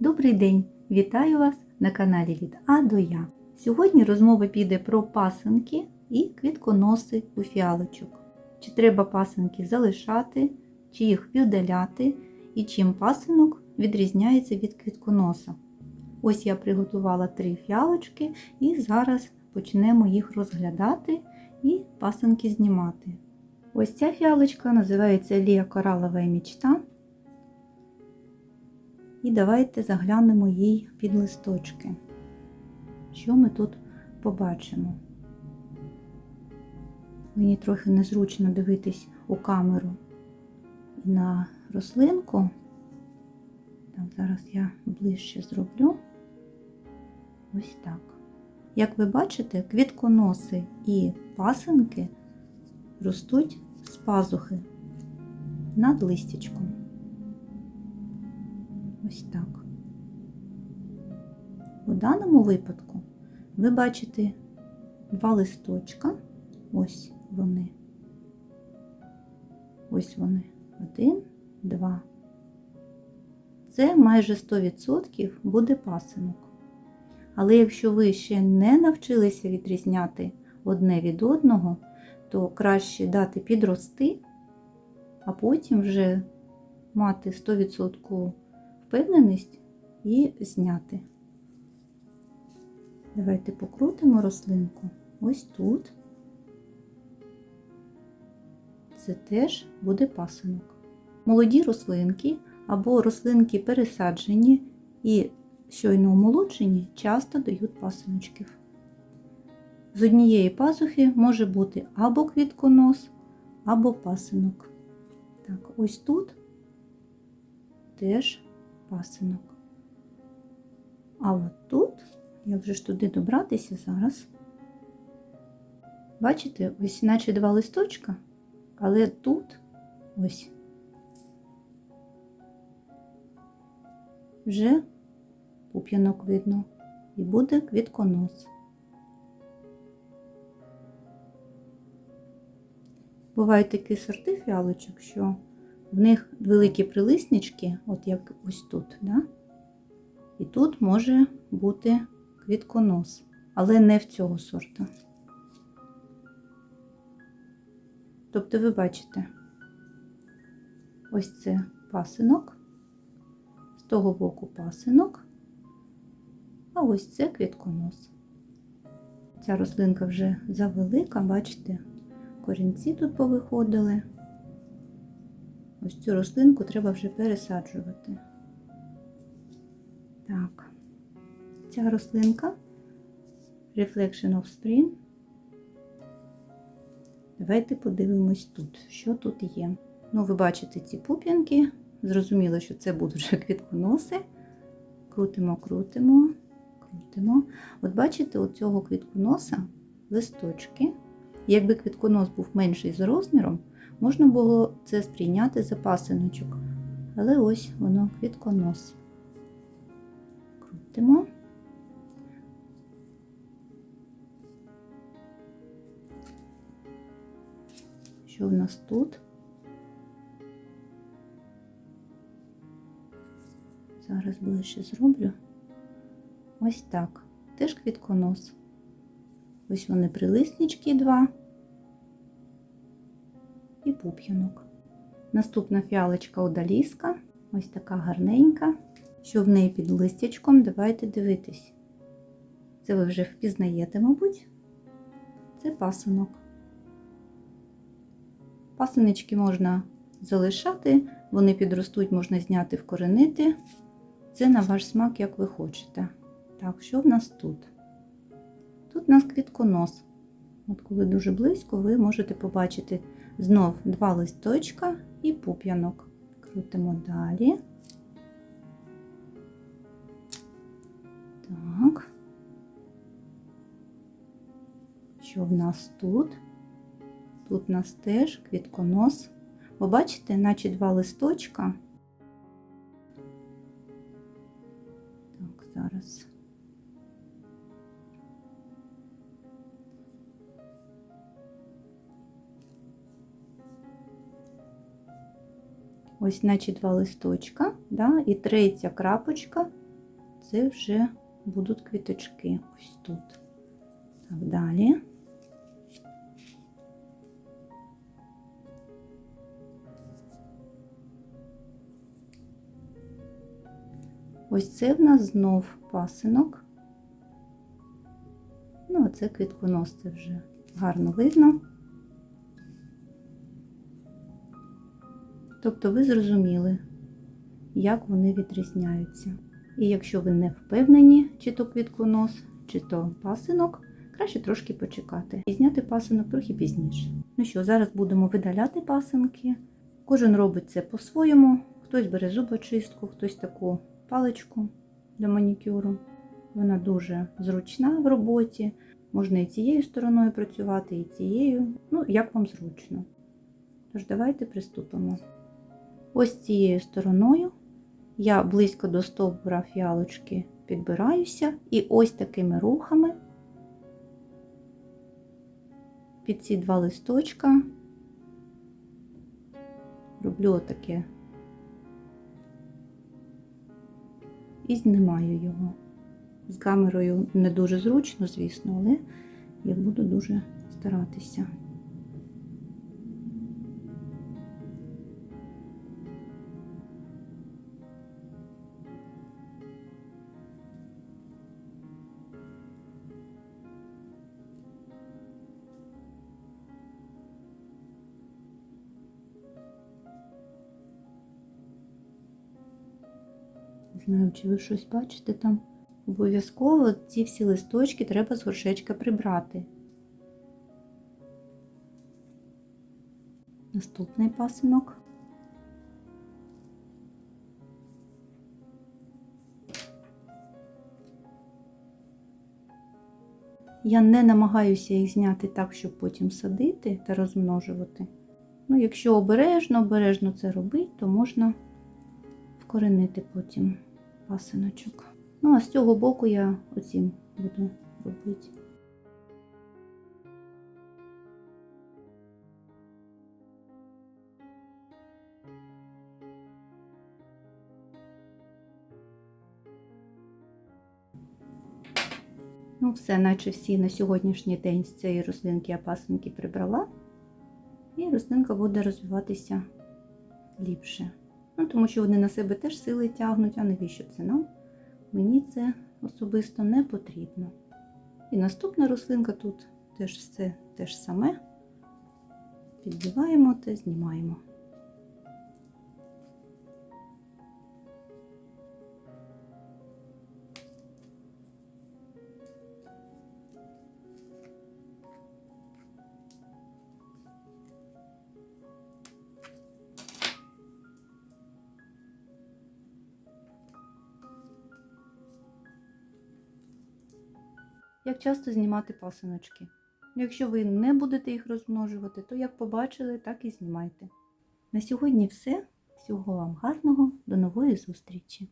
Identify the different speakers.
Speaker 1: Добрий день! Вітаю вас на каналі від А до Я. Сьогодні розмова піде про пасинки і квітконоси у фіалочок. Чи треба пасинки залишати, чи їх віддаляти, і чим пасинок відрізняється від квітконоса. Ось я приготувала три фіалочки і зараз почнемо їх розглядати і пасинки знімати. Ось ця фіалочка називається Лія Коралова мічта. І давайте заглянемо їй під листочки. Що ми тут побачимо? Мені трохи незручно дивитись у камеру на рослинку. Так, зараз я ближче зроблю. Ось так. Як ви бачите, квітконоси і пасинки ростуть з пазухи над листячком. Ось так. У даному випадку ви бачите два листочка. Ось вони. Ось вони. Один, два. Це майже 100% буде пасинок. Але якщо ви ще не навчилися відрізняти одне від одного, то краще дати підрости, а потім вже мати 100% впевненість і зняти. Давайте покрутимо рослинку ось тут. Це теж буде пасинок. Молоді рослинки або рослинки пересаджені і щойно омолоджені часто дають пасиночків. З однієї пазухи може бути або квітконос, або пасинок. Так, ось тут теж пасинок. А от тут, як вже ж туди добратися зараз, бачите, ось наче два листочка, але тут ось вже пуп'янок видно і буде квітконос. Бувають такі сорти фіалочок, що в них великі прилиснички, от як ось тут, да? і тут може бути квітконос, але не в цього сорта. Тобто ви бачите, ось це пасинок, з того боку пасинок, а ось це квітконос. Ця рослинка вже завелика, бачите, корінці тут повиходили. Ось цю рослинку треба вже пересаджувати. Так, ця рослинка Reflection of Spring. Давайте подивимось тут, що тут є. Ну, ви бачите ці пуп'янки. Зрозуміло, що це будуть вже квітконоси. Крутимо, крутимо, крутимо. От бачите, у цього квітконоса листочки. Якби квітконос був менший за розміром, можна було це сприйняти за пасиночок. Але ось воно квітконос. Крутимо. Що в нас тут? Зараз ближче зроблю. Ось так. Теж квітконос. Ось вони прилиснички два пуп'янок. Наступна фіалочка одаліска. Ось така гарненька. Що в неї під листячком, давайте дивитись. Це ви вже впізнаєте, мабуть. Це пасинок. Пасиночки можна залишати, вони підростуть, можна зняти, вкоренити. Це на ваш смак, як ви хочете. Так, що в нас тут? Тут у нас квітконос. От коли дуже близько, ви можете побачити знов два листочка і пуп'янок. Крутимо далі. Так. Що в нас тут? Тут у нас теж квітконос. Ви бачите, наче два листочка. Так, зараз. Ось, наче два листочка, да? і третя крапочка це вже будуть квіточки ось тут. Так, далі. Ось це в нас знов пасинок. Ну, а це квітконос, вже гарно видно. Тобто ви зрозуміли, як вони відрізняються. І якщо ви не впевнені, чи то квітконос, чи то пасинок, краще трошки почекати і зняти пасинок трохи пізніше. Ну що, зараз будемо видаляти пасинки. Кожен робить це по-своєму. Хтось бере зубочистку, хтось таку паличку для манікюру. Вона дуже зручна в роботі. Можна і цією стороною працювати, і цією. Ну, як вам зручно. Тож, давайте приступимо. Ось цією стороною я близько до стовбура фіалочки підбираюся, і ось такими рухами під ці два листочка роблю отаке і знімаю його. З камерою не дуже зручно, звісно, але я буду дуже старатися. Знаю, чи ви щось бачите там. Обов'язково ці всі листочки треба з горшечка прибрати. Наступний пасинок. Я не намагаюся їх зняти так, щоб потім садити та розмножувати. Ну, якщо обережно, обережно це робити, то можна вкоренити потім пасиночок. Ну, а з цього боку я оцім буду робити. Ну, все, наче всі на сьогоднішній день з цієї рослинки я пасинки прибрала. І рослинка буде розвиватися ліпше. Ну, тому що вони на себе теж сили тягнуть, а навіщо це нам? Мені це особисто не потрібно. І наступна рослинка тут теж все те ж саме. Підбиваємо та знімаємо. Як часто знімати пасиночки? Якщо ви не будете їх розмножувати, то як побачили, так і знімайте. На сьогодні все. Всього вам гарного, до нової зустрічі!